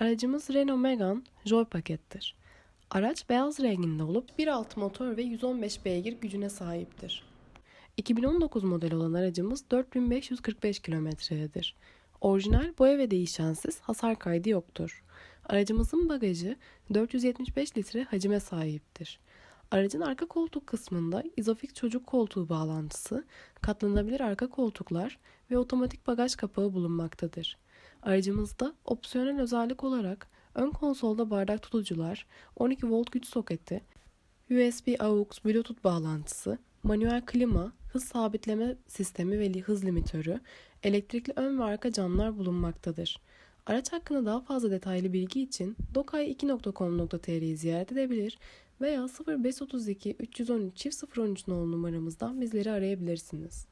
Aracımız Renault Megane Joy pakettir. Araç beyaz renginde olup 1.6 motor ve 115 beygir gücüne sahiptir. 2019 model olan aracımız 4545 kilometrededir. Orijinal boya ve değişensiz hasar kaydı yoktur. Aracımızın bagajı 475 litre hacime sahiptir. Aracın arka koltuk kısmında izofix çocuk koltuğu bağlantısı, katlanabilir arka koltuklar ve otomatik bagaj kapağı bulunmaktadır. Aracımızda opsiyonel özellik olarak ön konsolda bardak tutucular, 12 volt güç soketi, USB AUX Bluetooth bağlantısı, manuel klima, hız sabitleme sistemi ve hız limitörü, elektrikli ön ve arka camlar bulunmaktadır. Araç hakkında daha fazla detaylı bilgi için dokay2.com.tr'yi ziyaret edebilir veya 0532 313 013 nolu numaramızdan bizleri arayabilirsiniz.